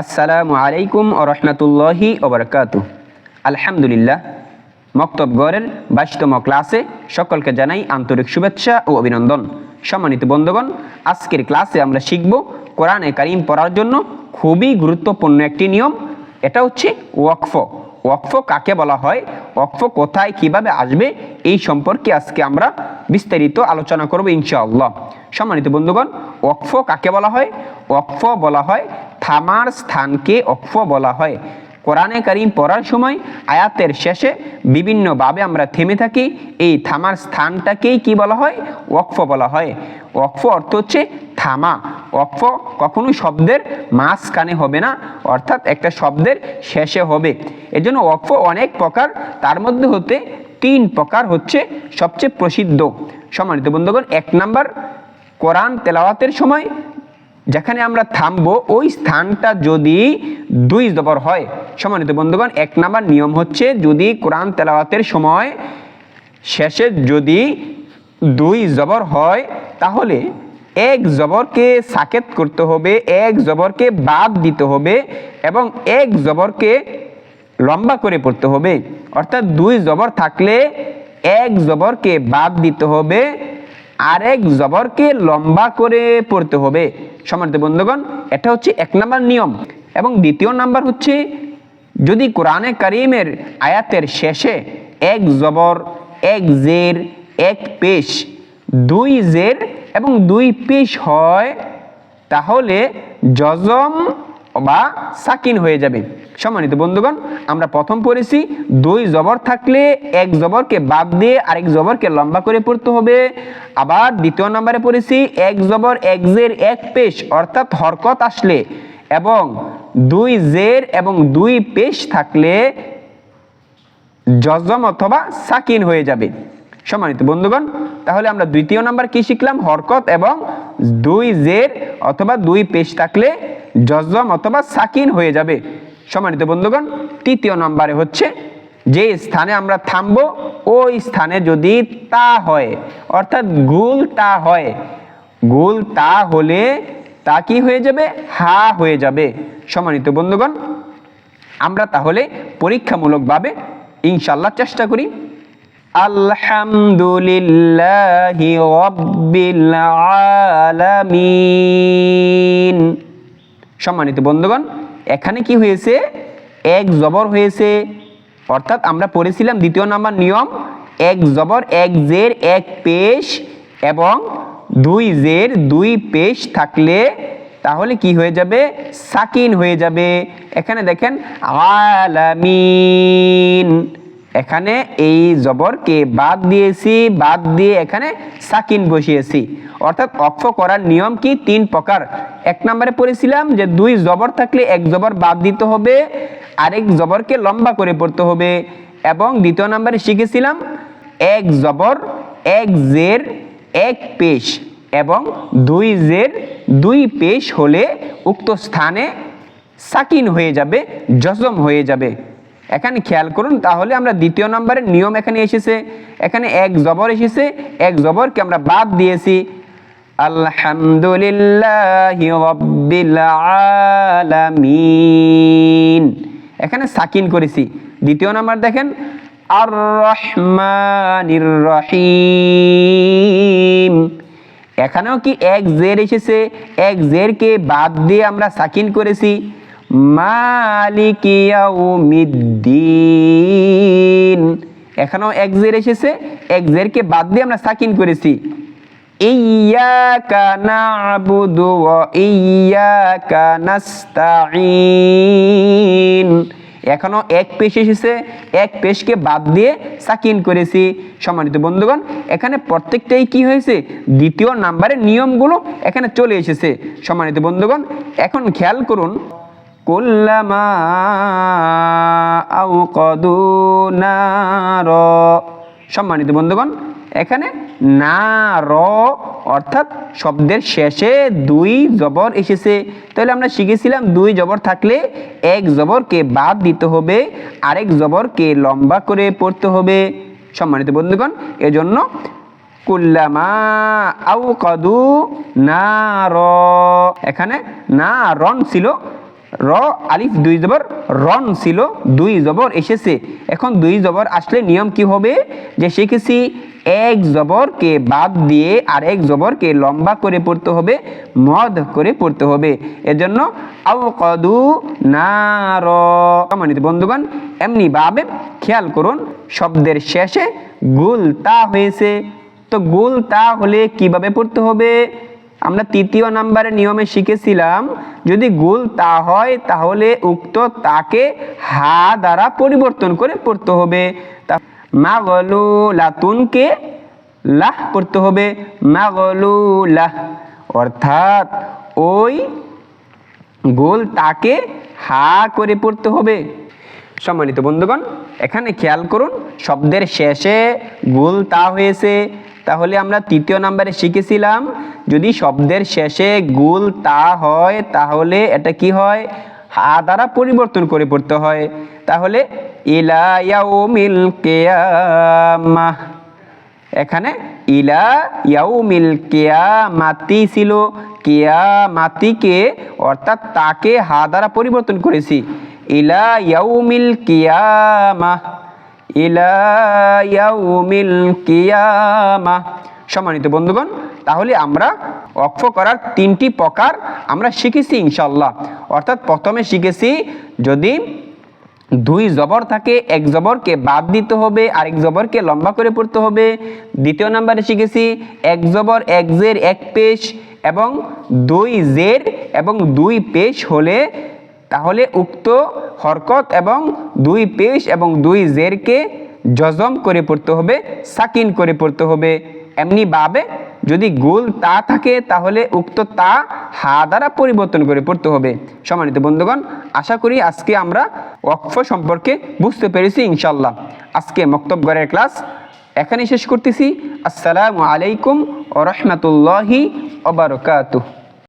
আসসালামু আলাইকুম ও রহমতুল্লাহি ওবরকাত আলহামদুলিল্লাহ, মক্তব মক্তবগড়ের বাইশতম ক্লাসে সকলকে জানাই আন্তরিক শুভেচ্ছা ও অভিনন্দন। সম্মানিত বন্ধুগণ, আজকের ক্লাসে আমরা শিখব কোরআনে কারিম পড়ার জন্য খুবই গুরুত্বপূর্ণ একটি নিয়ম, এটা হচ্ছে ওয়াকফ। ওয়াকফ কাকে বলা হয়? ওয়াকফ কোথায়, কীভাবে আসবে? এই সম্পর্কে আজকে আমরা বিস্তারিত আলোচনা করব ইনশাআল্লাহ। সম্মানিত বন্ধুগণ, ওয়াকফ কাকে বলা হয়? ওয়াকফ বলা হয় থামার স্থানকে ওয়াকফ বলা হয়। কোরআনে কারিম পড়ার সময় আয়াতের শেষে বিভিন্নভাবে আমরা থেমে থাকি। এই থামার স্থানটাকেই কি বলা হয়? ওয়াকফ বলা হয়। ওয়াকফ অর্থ হচ্ছে থামা। ওয়াকফ কখনো শব্দের মাঝখানে হবে না, অর্থাৎ একটা শব্দের শেষে হবে। এজন্য ওয়াকফ অনেক প্রকার, তার মধ্যে হতে তিন প্রকার হচ্ছে সবচেয়ে প্রসিদ্ধ। সম্মানিত বন্ধুগণ, এক নাম্বার, কোরআন তেলাওয়াতের সময় যেখানে আমরা থামবো, ওই স্থানটা যদি দুই জবর হয়, সম্মানিত বন্ধুগণ, এক নাম্বার নিয়ম হচ্ছে যদি কোরআন তেলাওয়াতের সময় শেষে যদি দুই জবর হয়, তাহলে এক জবরকে সাকেত করতে হবে, এক জবরকে বাদ দিতে হবে এবং এক জবরকে লম্বা করে পড়তে হবে। অর্থাৎ দুই জবর থাকলে এক জবরকে বাদ দিতে হবে আরেক জবরকে লম্বা করে পড়তে হবে। সমানিত বন্ধুগণ, এটা হচ্ছে এক নাম্বার নিয়ম এবং দ্বিতীয় নাম্বার হচ্ছে, যদি কোরআনে করিমের আয়াতের শেষে এক জবর, এক জের, এক পেশ, দুই জের এবং দুই পেশ হয়, তাহলে জজম বা সাকিন হয়ে যাবে। সম্মানিত বন্ধুগণ, আমরা প্রথম পড়েছি, দুই জবর থাকলে এক জবরকে বাদ দিয়ে আরেক জবরকে লম্বা করে পড়তে হবে। আবার দ্বিতীয় নম্বরে পড়েছি, এক জবর এক জের এক পেশ, অর্থাৎ হরকত আসলে এবং দুই জের এবং দুই পেশ থাকলে জজম অথবা সাকিন হয়ে যাবে। সম্মানিত বন্ধুগণ, তাহলে আমরা দ্বিতীয় নাম্বার কি শিখলাম? হরকত এবং দুই জের অথবা দুই পেশ থাকলে জজম অথবা সাকিন হয়ে যাবে। সম্মানিত বন্ধুগণ, তৃতীয় নম্বরে হচ্ছে যে স্থানে আমরা থামবো, ওই স্থানে যদি তা হয়, অর্থাৎ গুল তা হয়, গুল তা হলে তা কি হয়ে যাবে? হা হয়ে যাবে। সম্মানিত বন্ধুগণ, আমরা তাহলে পরীক্ষামূলকভাবে ইনশাল্লাহ চেষ্টা করি। আলহামদুলিল্লাহি রব্বিল আলামিন। সম্মানিত বন্ধুগণ, এখানে কি হয়েছে? এক জবর হয়েছে। অর্থাৎ আমরা পড়েছিলাম দ্বিতীয় নাম্বার নিয়ম, এক জবর, এক জের, এক পেশ এবং দুই জের, দুই পেশ থাকলে তাহলে কি হয়ে যাবে? সাকিন হয়ে যাবে। এখানে দেখেন, আলামিন। এখানে এই জবরকে বাদ দিয়েছি, বাদ দিয়ে এখানে সাকিন বসিয়েছি। অর্থাৎ অক্ষ করার নিয়ম কি? তিন প্রকার। এক নম্বরে পড়েছিলাম যে দুই জবর থাকলে এক জবর বাদ দিতে হবে, আরেক জবরকে লম্বা করে পড়তে হবে। এবং দ্বিতীয় নম্বরে শিখেছিলাম এক জবর, এক জের, এক পেশ এবং দুই জের, দুই পেশ হলে উক্ত স্থানে সাকিন হয়ে যাবে, জজম হয়ে যাবে। এখানে খেয়াল করুন, তাহলে আমরা দ্বিতীয় নম্বরের নিয়ম এখানে এসেছে। এখানে এক জবর এসেছে, এক জবরকে আমরা বাদ দিয়েছি। আলহামদুলিল্লাহ আলামিন। এখানে সাকিন করেছি। দ্বিতীয় নাম্বার দেখেন আর রহমানির রহিম। এখানেও কি এক জের এসেছে? এক জেরকে বাদ দিয়ে আমরা সাকিন করেছি। মালিকিয়াউমিদ্দিন এখানেও এক জের এসেছে, এক জেরকে বাদ দিয়ে আমরা সাকিন করেছি। ইয়াকা নাবুদু ওয়া ইয়াকা নাস্তাঈন। এখনও এক পেশ এসেছে, এক পেশকে বাদ দিয়ে সাকিন করেছি। সম্মানিত বন্ধুগণ, এখানে প্রত্যেকটাই কি হয়েছে? দ্বিতীয় নাম্বারের নিয়মগুলো এখানে চলে এসেছে। সম্মানিত বন্ধুগণ, এখন খেয়াল করুন সম্মানিত বন্ধুগণ, এখানে না র অর্থাৎ শব্দের শেষে দুই জবর এসেছে। তাহলে আমরা শিখেছিলাম দুই জবর থাকলে এক জবরকে বাদ দিতে হবে, আরেক জবরকে লম্বা করে পড়তে হবে। সম্মানিত বন্ধুগণ, এজন্য কুল্লামা কদু না র এখানে না রন ছিল র, আলিফ, দুই জবর, রন ছিল, দুই জবর এসেছে। এখন দুই জবর আসলে নিয়ম কি হবে? যে শিখেছি এক জবরকে বাদ দিয়ে আর এক জবরকে লম্বা করে পড়তে হবে, মদ করে পড়তে হবে। এজন্য আউ কদু না র সম্মানিত বন্ধুগণ, এমনি ভাবে খেয়াল করুন, শব্দের শেষে গুল তা হয়েছে। তো গুল তা হলে কীভাবে পড়তে হবে? আমরা তৃতীয় নাম্বারের নিয়মে শিখেছিলাম, যদি গুল তা হয়, তাহলে উক্ত তাকে হা দ্বারা পরিবর্তন করে পড়তে হবে। তা মাগলু লাতুনকে লাহ পড়তে হবে। মাগলু লাহ অর্থাৎ ওই গোল তাকে হা করে পড়তে হবে। সম্মানিত বন্ধুগণ, এখানে খেয়াল করুন, শব্দের শেষে গোল তা হয়েছে। তাহলে আমরা তৃতীয় নাম্বারে শিখেছিলাম, যদি শব্দের শেষে গুল তা হয়, তাহলে এটা কি হয়? হা দ্বারা পরিবর্তন করে পড়তে হয়। তাহলে ইলা ইয়াউমিল কিয়ামাহ এখানে ইলা কিয়ামাতি ছিল। কিয়ামাতিকে, অর্থাৎ তাকে হা দ্বারা পরিবর্তন করেছি। ইলা ইয়াউমিল কিয়ামাহ সম্মানিত বন্ধুগণ, তাহলে আমরা অক্ষ করার তিনটি প্রকার আমরা শিখেছি ইনশাল্লাহ অর্থাৎ প্রথমে শিখেছি যদি দুই জবর থাকে, এক জবরকে বাদ দিতে হবে, আরেক জবরকে লম্বা করে পড়তে হবে। দ্বিতীয় নাম্বারে শিখেছি এক জবর, এক জের, এক পেশ এবং দুই জের এবং দুই পেশ হলে তাহলে উক্ত হরকত এবং দুই পেশ এবং দুই জেরকে জজম করে পড়তে হবে, সাকিন করে পড়তে হবে। এমনি ভাবে যদি গোল তা থাকে তাহলে উক্ত তা হা দ্বারা পরিবর্তন করে পড়তে হবে। সম্মানিত বন্ধুগণ, আশা করি আজকে আমরা ওয়াকফ সম্পর্কে বুঝতে পেরেছি ইনশাল্লাহ আজকে মক্তবগড়ের ক্লাস এখানে শেষ করতেছি। আসসালামু আলাইকুম ও রহমতুল্লাহি ওবরকাতুহ